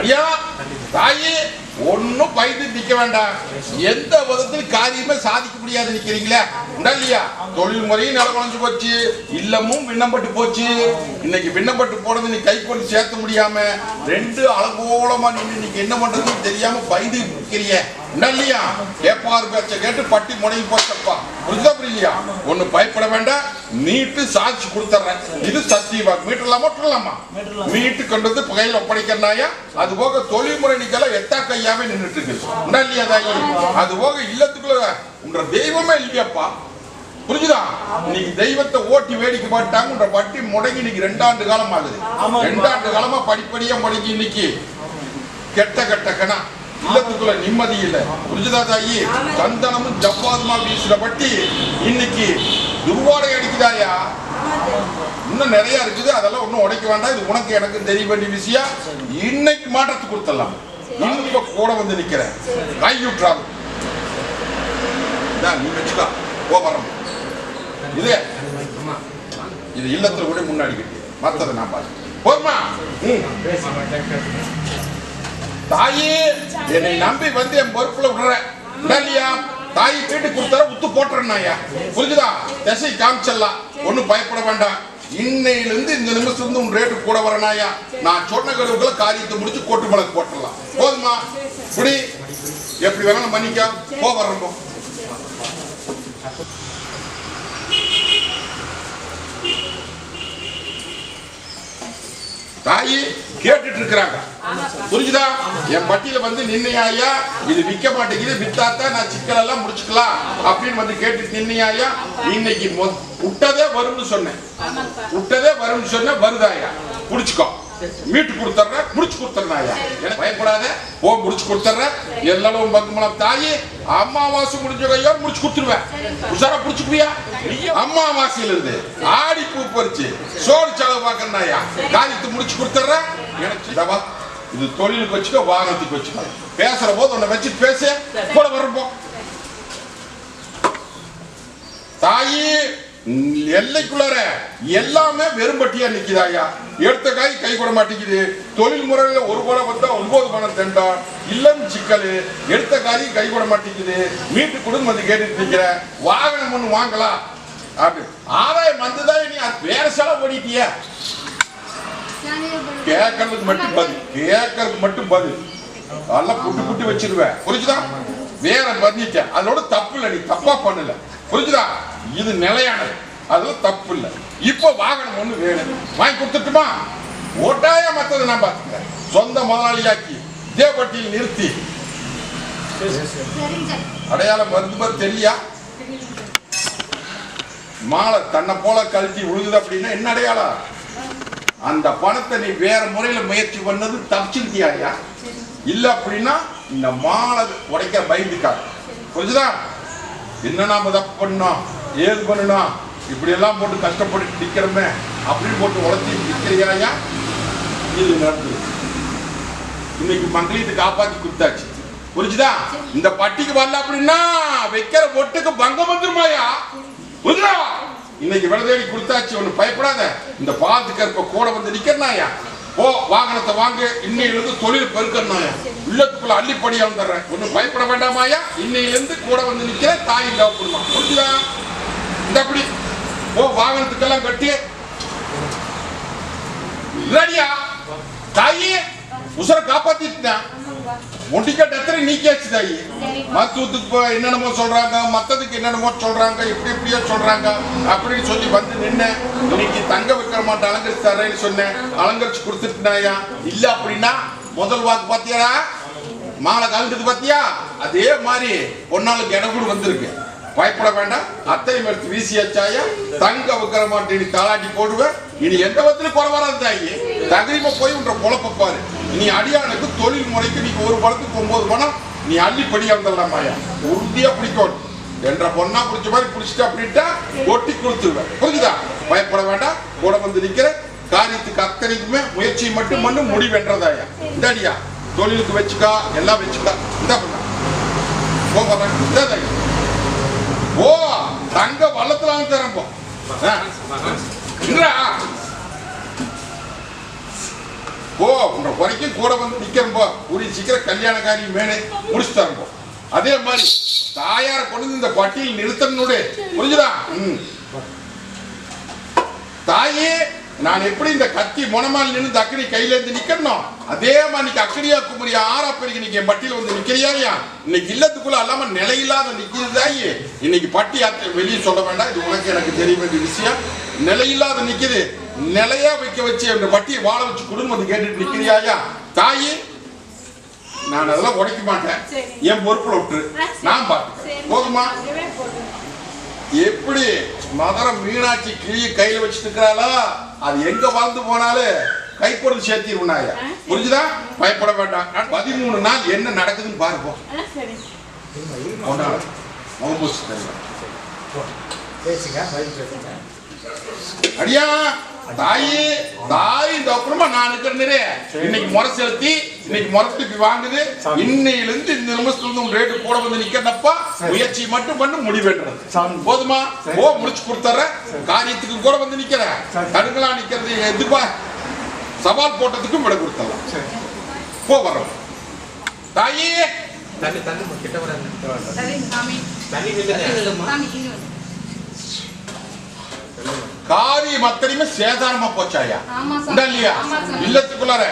ஐயா தாயே ஒன்னும் பயந்து நிக்க வேண்டாம். எந்த விதத்தில் காரியமே சாதிக்க முடியாது நிக்கிறீங்களே? இல்லையா தொழில் முறையும் நில குறைஞ்சு போச்சு. இல்லமும் விண்ணப்பட்டு போச்சு. இன்னைக்கு விண்ணப்பட்டு போனது நீ கை கொண்டு சேர்த்த முடியாம ரெண்டு அலங்கோலமா நின்று நீங்க என்ன பண்றதுன்னு தெரியாம பயந்து நிக்கிறிய. இல்லையா கேப்பார் பேச்ச கேட்டு பட்டி முடங்கி போச்சப்பா. புரிஞ்சா புரியலையா ஒண்ணு பயப்பட வேண்டாம் நீட்டு சாட்சி கொடுத்துட்றேன் இது சத்தியமா மீட்டலாமா விட்டுலாமா மீட்டு கொண்டு வந்து கையில் ஒப்படைக்கிறனாயா? அது போக தொழில்முறை நிக்கலாம் எத்தா கையாவே நின்றுட்டு இருக்கு இல்லையா தாயி. அது போக இல்லத்துக்குள்ள உன்ற தெய்வமே இல்லையாப்பா. புரிஞ்சுதா? இன்னைக்கு தெய்வத்தை ஓட்டி வேடிக்கை பாட்டாங்க உன்ற பட்டி முடங்கி இன்னைக்கு ரெண்டாண்டு காலம் ஆகுது. ரெண்டாண்டு காலமா படிப்படியா முடங்கி இன்னைக்கு. கெட்ட கெட்ட கணா. இல்லத்துக்குள்ள நிம்மதி இல்லை. புரிஞ்சுதா தாயி சந்தனமும் ஜவ்வாதுமா வீசுற பட்டி இன்னைக்கு துர்வாடை அடிக்குதாயா? இன்னும் நிறைய இருக்குது. அதெல்லாம் ஒன்றும் உடைக்க வேண்டாம். இது உனக்கு எனக்கு தெரிய வேண்டிய விஷயம். இன்னைக்கு மாற்றத்தை கொடுத்துடலாம். இப்ப கூட வந்து நிக்கிறேன். கை டிராவல் நீ வச்சுக்கலாம் கோபரம். இது. இது இல்லத்துல கூட முன்னாடி கட்டி. மத்ததை நான் பார்த்து போதுமா ம் தாயி என்னை நம்பி வந்து என் பொறுப்புல விடுற இல்லையா தாயை வீட்டு கொடுத்தார உத்து போட்டுறேன்னாயா புரிஞ்சுதா? திசை காமிச்சிடலாம் ஒண்ணும் பயப்பட வேண்டாம். இன்னையில இருந்து இந்த நிமிஷம் இருந்து உன் ரேட்டு கூட வரனாயா நான் சொன்ன கழுவுக்குள்ள காரியத்தை முடிச்சு கொட்டு மலக்கு போட்டுடலாம். போதுமா? இப்படி எப்படி வேணாலும் மன்னிக்க. போ வரணும் தாயி கேட்டுட்டு இருக்கிறாங்க புரிஞ்சுதா? என் பட்டியல வந்து நின்னையாயா? இது விற்க மாட்டேங்குது வித்தாத்தான் நான் சிக்கல் எல்லாம் முடிச்சுக்கலாம் அப்படின்னு வந்து கேட்டுட்டு நின்னையாயா? இன்னைக்கு விட்டதே வரும்னு சொன்னேன். விட்டதே வரும்னு சொன்னேன் வருதாயா? புடிச்சுக்கோ. மீட்டு கொடுத்துட்றேன் முடிச்சு கொடுத்துட்றாயா பயப்படாத ஓ முடிச்சு கொடுத்துட்றேன். எல்லாரும் பங்குமலம் தாயி அம்மாவாசை முடிஞ்ச கையோ முடிச்சு கொடுத்துருவேன். உஷாரா பிடிச்சிக்குவியா? அம்மாவாசையில இருந்து ஆடி பூ பறிச்சு சோறு செலவு பார்க்கறாயா காரியத்தை முடிச்சு கொடுத்துட்றேன். எனக்கு இதவா இது தொழிலுக்கு வச்சுக்கோ வாகனத்துக்கு வச்சுக்கோ. பேசுற போது உன்னை வச்சு பேசு கூட வரப்போ தாயி எல்லைக்குள்ளார எல்லாமே வெறும்பட்டியா நிக்குதாயா எடுத்த காய் கை கூட மாட்டேங்குது தொழில் முறையில ஒரு பணம் வந்தா ஒன்பது பணம் தண்டா. இல்லம் சிக்கல். எடுத்த காய் கை கூட மாட்டேங்குது வீட்டு கொடுன்னு வந்து கேட்டுட்டு நிக்கிற வாகனம் ஒண்ணு வாங்கலாம். அப்படின்னு ஆதாயம் வந்துதான் நீ அது வேற செலவு ஓடிட்டிய கேட்கறதுக்கு மட்டும் பதில். கேட்கறதுக்கு மட்டும் பதில். அதெல்லாம் புட்டு புட்டு வச்சிருவேன். புரிஞ்சுதா? வேற பண்ணிட்டேன் அதோட தப்பு இல்லை நீ. தப்பா பண்ணல. புரிஞ்சுதா? இது நிலையானது. அதுவும் தப்பு இல்லை இப்போ வாகனம் ஒண்ணு வேணும். வாங்கி கொடுத்துட்டுமா? ஒட்டாய மற்றது நான் பார்த்துக்கிறேன். சொந்த முதலாளியாக்கி தேவப்பட்டியில் நிறுத்தி. அடையாளம் மருந்து தெரியா? மாலை தன்னை போல கழட்டி விழுகுது அப்படின்னா என்ன அடையாளம்? அந்த பணத்தை நீ வேற முறையில முயற்சி பண்ணது தப்பிச்சிருக்கியா இல்ல அப்படின்னா இந்த மாலை உடைக்க பயந்துக்காது. புரிஞ்சுதா? என்ன நாம தப்பு பண்ணோம்? ஏது பண்ணணும் இப்படி எல்லாம் போட்டு கஷ்டப்பட்டு நிக்கிறோமே அப்படின்னு போட்டு உழைச்சி நிக்கிறியாயா? இது நடந்தது. இன்னைக்கு மங்களீத்தை காப்பாத்தி கொடுத்தாச்சு. புரிஞ்சுதா? இந்த பட்டிக்கு வரல அப்படின்னா வைக்கிற பொட்டுக்கு பங்கம் வந்துருமாயா? புரியுதா இன்னைக்கு விடதேடி கொடுத்தாச்சு ஒண்ணு பயப்படாத. இந்த பாலத்து கருப்ப கூட வந்து நிக்கிறனாயா? ஓ வாகனத்தை வாங்க இன்னையிலிருந்து தொழில் பெருக்கணும்னாயா உள்ளத்துக்குள்ள அள்ளிப்படியா வந்துடுறேன். ஒன்றும் பயப்பட வேண்டாமாயா? இன்னையிலிருந்து கூட வந்து நிக்கிற தாய் தேவைப்படுமா புரிஞ்சுதா? இந்த அப்படி வாகனத்துக்கெல்லாம் கட்டி. ரெடியா தாயி உசுர காப்பாத்திட்டேன். ஒண்டிக்கட்டு எத்தனை நீக்கியாச்சு தாயி? மருத்துவத்துக்கு என்னென்னமோ சொல்றாங்க மத்ததுக்கு என்னென்னமோ சொல்றாங்க இப்படி இப்படியோ சொல்றாங்க. அப்படின்னு சொல்லி வந்து நின்னேன். இன்னைக்கு தங்க வைக்கிற மாட்டேன் அலங்கரிச்சு தரேன்னு சொன்னேன். அலங்கரிச்சு கொடுத்துட்டாயா இல்ல அப்படின்னா முதல் வாக்கு பாத்தியாடா? மாலை கலந்துட்டு பாத்தியா? அதே மாதிரி பொன்னாளுக்கு இடம் கூட வந்திருக்கு. பயப்பட வேண்டாம். அத்தையும் எடுத்து வீசியாச்சாயா தங்க வைக்கிற நீ தாளாட்டி போடுவேன் இனி எந்த விதத்திலும் குறை வராது தாயி. தகரிமா போய் உன்ற பொழப்ப பாரு. நீ அடியானுக்கு தொழில் முறைக்கு நீ ஒரு பணத்துக்கு ஒன்பது பணம் நீ அள்ளி படி வந்துடலாமாயா உறுதியா பிடிக்கணும். என்ற பொண்ணா பிடிச்ச மாதிரி பிடிச்சிட்டு அப்படின்ட்டா ஒட்டி கொடுத்துருவேன் புரிஞ்சுதா? பயப்பட வேண்டாம். கூட வந்து நிற்கிற காரியத்துக்கு அத்தனைக்குமே முயற்சி மட்டும் பண்ணு முடி வென்றதாயா. இந்தாடியா. தொழிலுக்கு வச்சுக்கா எல்லாம் வச்சுக்கா. இந்த பண்ணா. போகிறேன் இந்த தாயா. ஓ தங்க வல்லத்துலாம் வந்து ஓ உன்ற குறைக்கும் கூட வந்து நிக்கிறேன் ஒரு கூடிய சீக்கிரம் கல்யாண காரியம் முடிச்சு தரேன் அதே மாதிரி தாயார கொண்டு வந்து இந்த பட்டியல் நிறுத்தணுடு புரிஞ்சுதா? தாயே நான் எப்படி இந்த கத்தி முனமால் நின்று அக்கடி கையில இருந்து நிக்கணும்? அதே மாதிரி இன்னைக்கு அக்கடியா குமரியா ஆறா பெருக்கி என் பட்டியல வந்து நிக்கிறியா இன்னைக்கு இல்லத்துக்குள்ள அல்லாம நிலையில்லாத நிக்கிறது தாயே இன்னைக்கு பட்டி யாத்திரை வெளியே சொல்ல வேண்டாம். இது உனக்கு எனக்கு தெரிய வேண்டிய விஷயம். நிலையில்லாத நிக்குது. நிலையா வைக்க வச்சு அந்த பட்டியை வாழ வச்சு குடும்பத்தை கேட்டுட்டு நிக்கிறியா தாயே நான் அதெல்லாம் உடைக்க மாட்டேன். என் பொறுப்புல விட்டுரு. நான் பார்த்துக்கிறேன் போதும். எப்படி மதுரை மீனாட்சி கிளிய கையில வச்சுட்டு இருக்கிறாளா அது எங்க வாழ்ந்து போனாலும் கைப்பொருள் சேர்த்திருவனாயா ஆ, சரி. புரிஞ்சுதா பயப்பட வேண்டாம் பதிமூணு நாள் என்ன நடக்குதுன்னு பாருப்போம் அடியா தாயி தாய் இந்த அப்புறமா நான் இருக்கிறேனே. இன்னைக்கு முறை செலுத்தி இன்னைக்கு முறத்துக்கு வாங்குது. இன்னையில இருந்து இந்த நிமிஷத்துல இருந்து ரேட்டு கூட வந்து நிக்கிறப்பா முயற்சி மட்டும் பண்ணு முடிவென்றது சாமி. போதுமா. ஓ முடிச்சு கொடுத்துறேன் காரியத்துக்கு கூட வந்து நிக்கிறேன். தடுங்களா நிக்கிறது எதுப்பா? சவால் போட்டதுக்கும் விட கொடுத்துடலாம். சரி. போ வரோம். தாயி. தண்ணி தண்ணி கிட்ட சாமி. தண்ணி காரியம் அத்தனையுமே சேதாரமா போச்சாயா? இல்லையா. இல்லத்துக்குள்ளார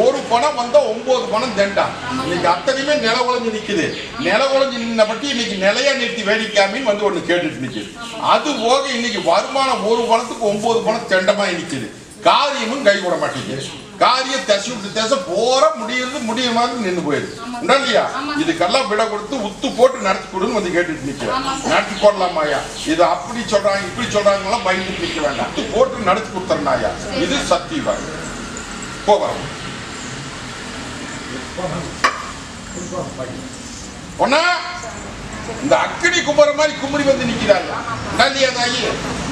ஒரு பணம் வந்தா ஒன்பது பணம் தெண்டா. இன்னைக்கு அத்தனையுமே நில உழைஞ்சு நிக்குது. நில உழைஞ்சு நின்ன பட்டி இன்னைக்கு நிலையா நிறுத்தி வேடிக்காமின்னு வந்து ஒண்ணு கேட்டுட்டு நிக்குது. அது போக இன்னைக்கு வருமானம் ஒரு பணத்துக்கு ஒன்பது பணம் தெண்டமா நிக்குது. காரியமும் கை விட மாட்டேங்குது. காரியம் தசி விட்டு தசை போற முடியுது முடிய மாதிரி நின்று போயிடுது இல்லையா. இதுக்கெல்லாம் விட கொடுத்து உத்து போட்டு நடத்தி கொடுன்னு வந்து கேட்டுட்டு சார். நடத்தி போடலாமாயா இது அப்படி சொல்றாங்க இப்படி சொல்றாங்கலாம் பயந்துட்டு நிக்க வேண்டாம். உத்து போட்டு நடத்தி கொடுத்துறனாயா இது சத்தியவாய் போகிறோம் ஒன்னா இந்த அக்னி குமர மாதிரி குமரி வந்து நிக்கிறாங்க. இல்லையா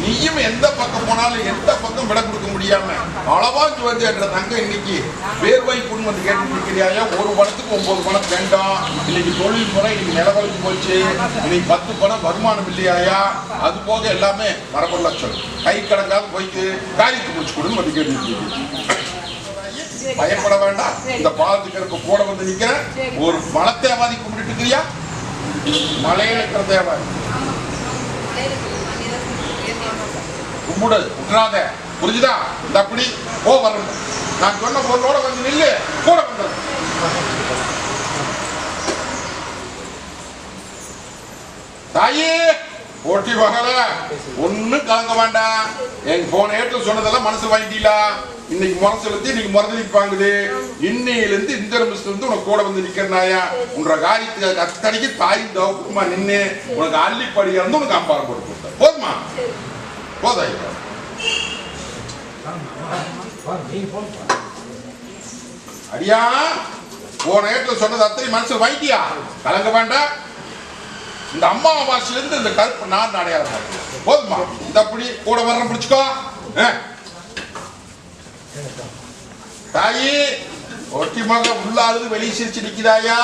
நீயும் எந்த பக்கம் போனாலும் எந்த பக்கம் விட கொடுக்க முடியாம அளவா வந்து என்ற தங்க இன்னைக்கு வேர்வாய் புண் வந்து கேட்டு நிற்கிறியாயா ஒரு பணத்துக்கு ஒன்பது பணம் வேண்டாம். இன்னைக்கு தொழில் முறை இன்னைக்கு நிலவரத்து போச்சு இன்னைக்கு பத்து பணம் வருமானம் இல்லையாயா? அது போக எல்லாமே வரப்பொருளா லட்சம். கை கடங்காது போயிட்டு காரியத்தை முடிச்சு கொடுன்னு வந்து கேட்டு பயப்பட வேண்டாம். இந்த பாலத்துக்கு கூட வந்து நிக்கிறேன். ஒரு மனத்தேவாதி கும்பிட்டு இருக்கிறியா? மலையில இருக்கிற தேவாதி கும்பிடு விட்டுறாத புரிஞ்சுதா? இந்த அப்படி வரணும். நான் சொன்ன பொருளோட வந்து நில்லு. கூட வந்தது. தாயே! போட்டி வகல ஒண்ணும் கலங்க வேண்டாம் எங்க போன ஏற்று சொன்னதெல்லாம் மனசு வாங்கிட்டீங்களா? இன்னைக்கு முறை செலுத்தி இன்னைக்கு முறதலிக்கு வாங்குது. இன்னையில இருந்து இந்த இருந்து உனக்கு கூட வந்து நிக்கிறனாயா உன்ற காரியத்துக்கு அத்தனைக்கு தாய் தவக்குமா நின்று உனக்கு அள்ளிப்படியா இருந்து உனக்கு அம்பாரம் போட்டு கொடுத்தேன். போதுமா? போதாய் அடியா போன ஏற்று சொன்னது அத்தனை மனசு வாங்கிட்டியா? கலங்க வேண்டாம் இந்த அம்மாவாசையில இருந்து இந்த கருப்பு நான் அடையாளம் காட்டு. போதுமா? இந்த அப்படி கூட வர்ற பிடிச்சுக்கோ. தாயி ஒட்டி மக உள்ளாளுது வெளியே சிரிச்சு நிக்குதாயா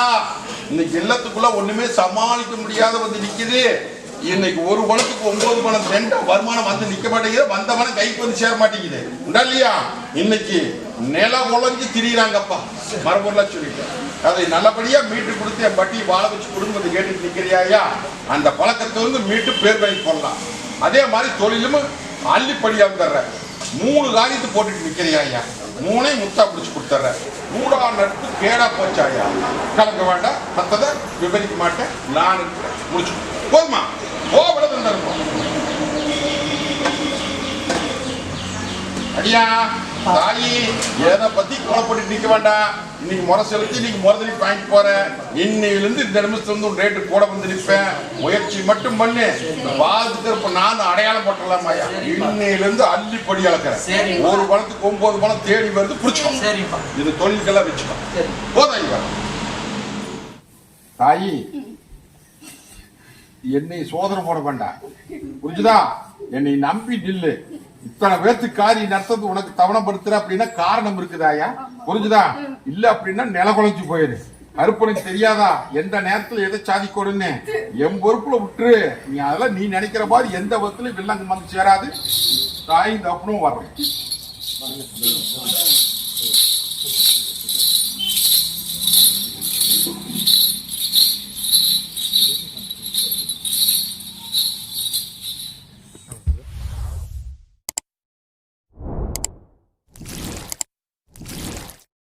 இன்னைக்கு இல்லத்துக்குள்ள ஒண்ணுமே சமாளிக்க முடியாத வந்து நிக்குது. இன்னைக்கு ஒரு பணத்துக்கு ஒன்பது பணம் ரெண்டு வருமானம் வந்து நிக்க மாட்டேங்குது. வந்த கைக்கு வந்து சேர மாட்டேங்குது. உண்டா இல்லையா? இன்னைக்கு நில உழஞ்சு திரியிறாங்கப்பா. மரபொருளா சொல்லிட்டேன். அதை நல்லபடியா மீட்டு கொடுத்து என் பட்டி வாழ வச்சு குடும்பத்தை கேட்டு நிற்கிறியாயா அந்த பழக்கத்தை வந்து மீட்டு பேர் வாங்கி போடலாம் அதே மாதிரி தொழிலும் அள்ளிப்படியா தர்ற. மூணு காரியத்தை போட்டுட்டு நிக்கிறியாயா? மூணையும் முத்தா பிடிச்சு கொடுத்துட்ற மூடா நட்பு கேடா போச்சாயா? கலங்க வேண்டாம். மற்றதை விவரிக்க மாட்டேன். நான் முடிச்சு. போதுமா? கோபட தந்திருப்போம். அடியா? தாயி எதை பத்தி கொலைப்பட்டு நிக்க வேண்டாம். இன்னைக்கு முறை செலுத்தி இன்னைக்கு முறதலி வாங்கிட்டு போறேன். இன்னையிலிருந்து இந்த நிமிஷத்துல இருந்து ரேட்டு கூட வந்து நிற்பேன். முயற்சி மட்டும் பண்ணு. வாழ்த்துக்கு இப்ப நான் அடையாளம் போட்டலாமாயா இன்னையிலிருந்து அள்ளிப்படி அளக்கிறேன். சரி. ஒரு பணத்துக்கு ஒன்பது பணம் தேடி வருது பிடிச்சிக்கோ. சரிப்பா. இது தொழிலுக்கெல்லாம் வச்சுக்கோ. சரி. போதாய்யா தாயி என்னை சோதனை போட வேண்டாம். புரிஞ்சுதா? என்னை நம்பி நில்லு. இத்தனை பேர்த்து காரி நடத்தது உனக்கு தவணப்படுத்துற அப்படின்னா காரணம் இருக்குதாயா? புரிஞ்சுதா? இல்ல அப்படின்னா நில குலைஞ்சு போயிரு. அறுப்பனுக்கு தெரியாதா? எந்த நேரத்துல எதை சாதிக்கணும்னு என் பொறுப்புல விட்டுரு. நீ அதெல்லாம் நீ நினைக்கிற மாதிரி எந்த விதத்துலயும் வில்லங்க வந்து சேராது. தாய் தப்புனும் வர்றேன்